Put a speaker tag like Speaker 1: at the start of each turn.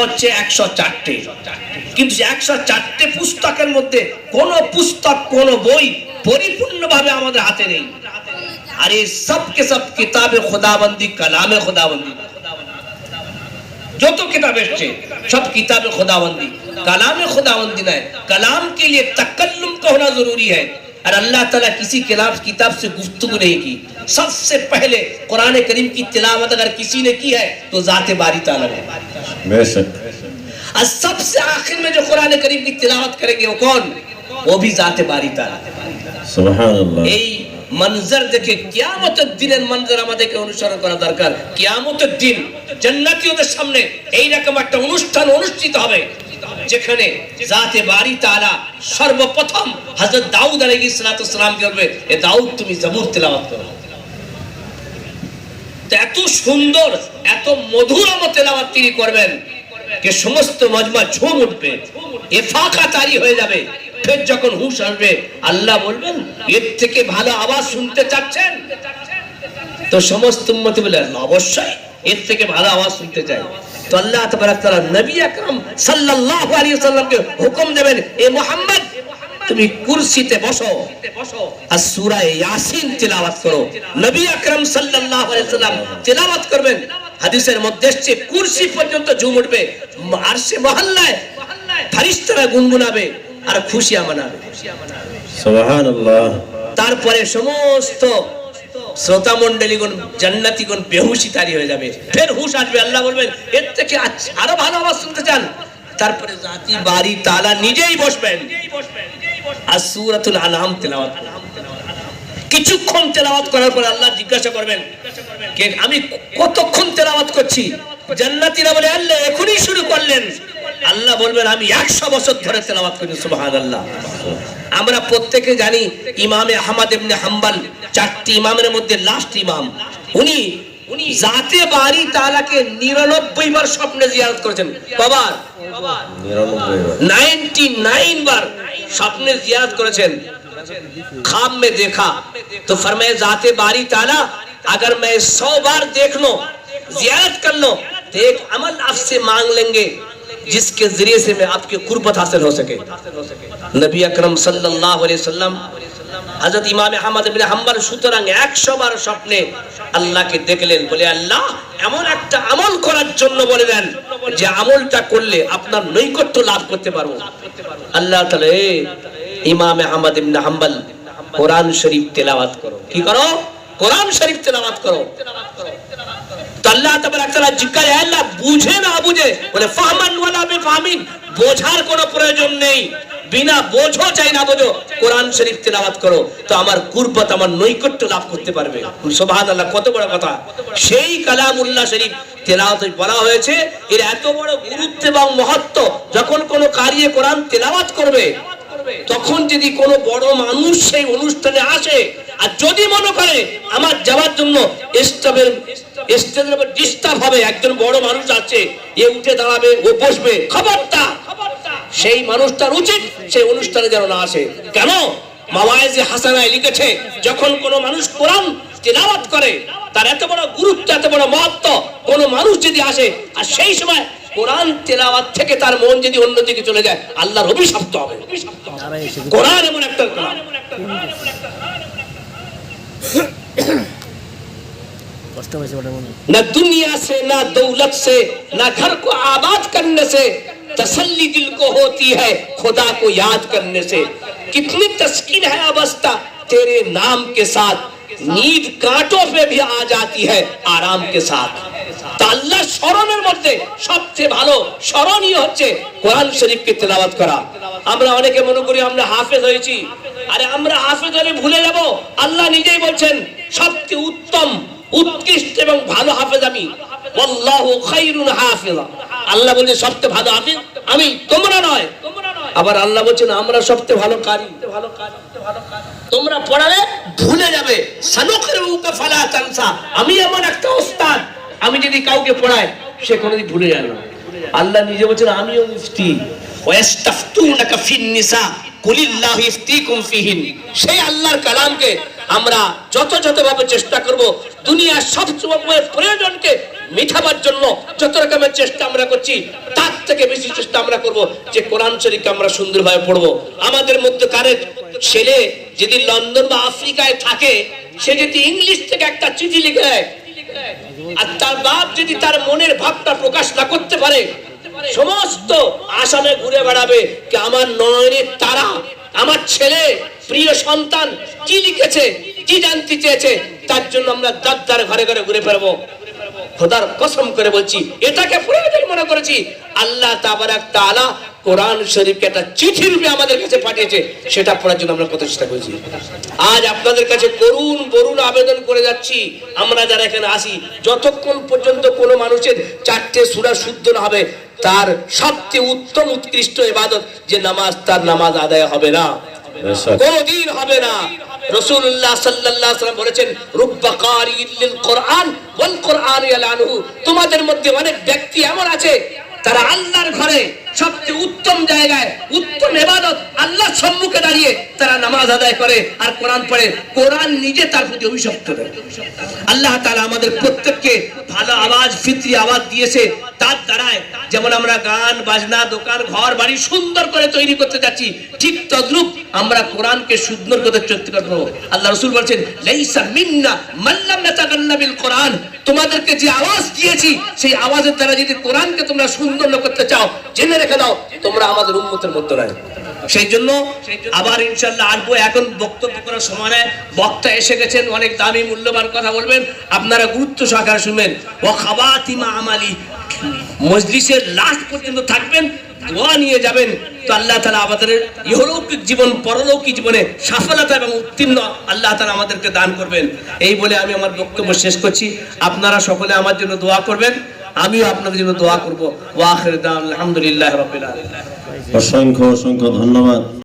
Speaker 1: হচ্ছে একশো চারটে। কিন্তু একশো চারটে পুস্তকের মধ্যে সব কিতাবে খোদাবন্দি, কালামে খোদাবন্দি। যত কিতাব এসছে, সব কিতাবে খোদাবন্দি। কালামে খোদাবন্দি নয় কালাম কে লিয়ে তকল্লুম কোনা জরুরি হয়। और अल्लाह ताला किसी किताब किताब से गुफ्तगू नहीं की सबसे पहले कुरान करीम की तिलावत अगर किसी ने की है तो जाते बारी ताला है
Speaker 2: बेशक
Speaker 1: और सबसे आखिर में जो कुरान करीम की तिलावत करेंगे वो कौन वो भी जाते बारी ताला
Speaker 2: সুবহান আল্লাহ
Speaker 1: এই মঞ্জর দেখে কিয়ামতের দিনের মঞ্জর আমাদেরকে অনুসরণ করা দরকার কিয়ামতের দিন জান্নাতীয়দের সামনে এই রকম একটা অনুষ্ঠান অনুষ্ঠিত হবে যেখানে জাতে বাড়ি তারা সর্বপ্রথম হযরত দাউদ সালাতু সালাম কে বলবে, এ দাউদ, তুমি জবুর তেলাওয়াত করো। এত সুন্দর, এত মধুর তেলাওয়াত তিনি করবেন যে সমস্ত মজমা ঝুম উঠবে এ ফাঁকা তারি হয়ে যাবে। ফের যখন হুঁশ আসবে, আল্লাহ বলবেন, এর থেকে ভালো আওয়াজ শুনতে চাচ্ছেন? তো সমস্ত উম্মতি বলে অবশ্যই, এর থেকে ভালো আওয়াজ শুনতে চাই। তো আল্লাহ তাআলা নবী আকরাম সাল্লাল্লাহু আলাইহি ওয়াসাল্লামকে হুকুম দেবেন এ মুহাম্মদ তুমি কুরসিতে বসো আর সূরা ইয়াসিন তেলাওয়াত করো। নবী আকরাম সাল্লাল্লাহু আলাইহি ওয়াসাল্লাম তেলাওয়াত করবেন। হাদিসের মধ্যে এসেছে কুরসি পর্যন্ত ঝুম উঠবে আরশে মহল্লায় ফেরেশতারা গুনগুনাবে আর খুশিয়া মানাবে। তারপরে সমস্ত শ্রোতা মন্ডলীগণ জান্নাতিগণ বেহুশি তারি হয়ে যাবে। ফের হুশ আসবে, আল্লাহ বলবেন, এর থেকে আরও ভালো আওয়াজ শুনতে চান? তারপরে জাতি, বাড়ি, তালা নিজেই বসবেন। আর সুরাতুল আলহাম তেলাওয়াত। কিছুক্ষণ তেলাওয়াত করার পর আল্লাহ জিজ্ঞাসা করবেন, কে, আমি কতক্ষণ তেলাওয়াত করছি? জান্নাতীরা বলে আল্লাহ এখনই শুরু করলেন আল্লাহ বলবেন আমি একশো বছর ধরে তেলাওয়াত করি সুবহানাল্লাহ আমরা প্রত্যেকে জানি ইমামে আহমদ ইবনে হাম্বল চারটি ইমামের মধ্যে লাস্ট ইমাম উনি উনি জাতে বাড়ি তালাকে নিরানব্বই বার স্বপ্নে জিয়ারত করেছেন কবার
Speaker 2: নিরানব্বই বার
Speaker 1: নাইনটি নাইন বার স্বপ্নে জিয়ারত করেছেন खाब में देखा तो फरमाए जाते बारी ताला अगर मैं सौ बार देख लो जियारत कर लो तो एक अमल आपसे मांग लेंगे जिसके जरिए से मैं आपके कुर्बत हासिल हो सके नबी अकरम सल्लल्लाहु अलैहि वसल्लम হযরত ইমাম আহমদ ইবনে হাম্বল সুতরাং 100 বার স্বপ্নে আল্লাহকে দেখলেন বলে আল্লাহ এমন একটা আমল করার জন্য বলে দেন যে আমলটা করলে আপনার নৈকট্য লাভ করতে পারবো আল্লাহ তাআলা এ ইমাম আহমদ ইবনে হাম্বল কোরআন শরীফ তেলাওয়াত করো কি করো কোরআন শরীফ তেলাওয়াত করো তো আল্লাহ তাআলা জিজ্ঞাসা আল্লাহ, বুঝে না বুঝে? বলে ফাহমান ওয়ালা বোঝার কোনো প্রয়োজন নেই। বিনা বোঝো, চাই না বোঝো। কোরআন শরীফ তেলাওয়াত করো, তো আমার কুরবত, আমার নৈকট্য লাভ করতে পারবে। সুবহানাল্লাহ, কত বড় কথা। সেই কালামুল্লাহ শরীফ তেলাওয়াত বলা হয়েছে, এর এত বড় গুরুত্ব এবং মহত্ব, যখন কোনো কারিয়ে কোরআন তেলাওয়াত করবে, তখন যদি কোনো বড় মানুষ সেই অনুষ্ঠানে আসে, আর যদি মনে করে, আমার যাওয়ার জন্য স্টাফের স্টেজের উপর ডিস্টার্ব হবে। একজন বড় মানুষ আছে, এ উঠে দাঁড়াবে, ও বসবে। খবরটা! সেই মানুষটার উচিত সেই অনুষ্ঠানে যেন না আসে। কেন? মাওয়াইজে হাসানায় লিখেছে, যখন কোনো মানুষ কোরআন তেলাওয়াত করে, তার এত বড় গুরুত্ব, এত বড় মহত্ব, কোনো মানুষ যদি আসে, আর সেই সময় কোরআন তেলাওয়াত থেকে তার মন যদি অন্যদিকে চলে যায়, আল্লাহর অভিশপ্ত হবে। কোরআন এমন একটা কালাম
Speaker 3: কষ্ট হয়েছে ওটার মধ্যে
Speaker 1: न दुनिया से न दौलत से न घर को आबाद करने से तसल्ली दिल को होती है खुदा को याद करने से कितनी तस्कीन है अवस्था तेरे नाम के साथ नींद कांटों पे भी आ जाती है आराम के साथ তা আল্লাহ স্মরণের মধ্যে সবচেয়ে ভালো স্মরণীয় হচ্ছে কোরআন শরীফকে তেলাওয়াত করা আমরা অনেকে মনে করি আমরা হাফেজ হয়েছি আরে আমরা হাফেজ হলে ভুলে যাব আল্লাহ নিজেই বলছেন সবচেয়ে উত্তম উৎকৃষ্ট এবং ভালো হাফেজ আমি। আল্লাহু বলছে, সবচেয়ে ভালো হাফেজ আমি, তোমরা নয়। আবার আল্লাহ বলছেন, আমরা সবচেয়ে ভালো কারি। ভালো কারি তোমরা পড়ালে ভুলে যাবে। আমি এমন একটা ওস্তাদ, আমি যদি কাউকে পড়াই, সে কোনোদিন ভুলে যাবে না। আল্লাহ নিজে বলছেন, আমিও মুফতি। ওয়াস্তাফতুনাকা ফিন নিসা। কুলিল্লাহু ইফতিকুম ফিহিন। সেই আল্লাহর কালামকে আমরা যথাযথভাবে চেষ্টা করব দুনিয়ার সব সময় প্রয়োজনকে মিঠাবার জন্য। যত রকমের চেষ্টা আমরা করছি, তার থেকে বেশি চেষ্টা আমরা করব যে কোরআন শরীফকে আমরা সুন্দরভাবে পড়ব। আমাদের মধ্যে কারের ছেলে যদি লন্ডন বা আফ্রিকায় থাকে, সে যদি ইংলিশ থেকে একটা চিঠি লিখে দেয়, আর তার বাপ যদি তার মনের ভাবটা প্রকাশ না করতে পারে, সমস্ত আসামে ঘুরে বেড়াবে, কি আমার নয়নের তারা, আমার ছেলে প্রিয় সন্তান, কি লিখেছে, কি জানতে চেয়েছে, তার জন্য আমরা দাদার ঘরে ঘরে ঘুরে বেড়াবো। খোদার কসম করে বলছি, এটাকে প্রয়োজন মনে করেছি, আল্লাহ তাবারাক তাআলা কোরআন শরীফকে একটা চিঠি রূপে আমাদের কাছে পাঠিয়েছে, সেটা পড়ার জন্য আমরা কত করেছি। আজ আপনাদের কাছে করুণ বরুণ আবেদন করে যাচ্ছি, আমরা যারা এখানে আসি, যতক্ষণ পর্যন্ত কোনো মানুষের চারটে সুরা শুদ্ধ না হবে, তার সবচেয়ে উত্তম, উৎকৃষ্ট ইবাদত যে নামাজ, তার নামাজ আদায় হবে না। হবে না। রসুল্লাহ বলেছেন, রুব্বা কারিইল লিল কোরআন কোরআন তোমাদের মধ্যে অনেক ব্যক্তি এমন আছে তারা আল্লাহর ঘরে সবচেয়ে উত্তম জায়গায়, উত্তম ইবাদত আল্লাহর সম্মুখে দাঁড়িয়ে তারা নামাজ আদায় করে আর কোরআন পড়ে। কোরআন নিজে তার প্রতি অভিশপ্ত দেয়। আল্লাহ তাআলা আমাদের প্রত্যেককে ভালো আওয়াজ, ফিতরি আওয়াজ দিয়েছে। তার দ্বারায় যেমন আমরা গান, বাজনা, দোকান, ঘর, বাড়ি সুন্দর করে তৈরি করতে যাচ্ছি, ঠিক তদ্রূপ আমরা কোরআনকে সুন্দর করে চলতে করব। আল্লাহ রসুল বলছেন, লাইসা মিন্না মাল্লাম ইয়াতাগান্না কোরআন। তোমাদেরকে যে আওয়াজ দিয়েছি, সেই আওয়াজের দ্বারা যদি কোরআনকে তোমরা সুন্দর করতে চাও, জেনে রেখে দাও তোমরা আমাদের উন্মতের মধ্যে নয় সেই জন্য আবার ইনশাল্লাহ আসব। এখন বক্তব্য করার সময়। বক্তা এসে গেছেন, অনেক দামি, মূল্যবান কথা বলবেন। আপনারা গুরুত্ব সহকারে শুনবেন। ও খাবাতিমা আমালি মজলিসের লাস্ট পর্যন্ত থাকবেন, দোয়া নিয়ে যাবেন। তো আল্লাহ তালা আমাদের ইহলৌকিক জীবন, পরলৌকিক জীবনে সফলতা এবং উত্তীর্ণ আল্লাহ তালা আমাদেরকে দান করবেন। এই বলে আমি আমার বক্তব্য শেষ করছি। আপনারা সকলে আমার জন্য দোয়া করবেন। আমিও আপনাদের জন্য দোয়া করব। আলহামদুলিল্লাহ
Speaker 2: অসংখ্য অসংখ্য ধন্যবাদ।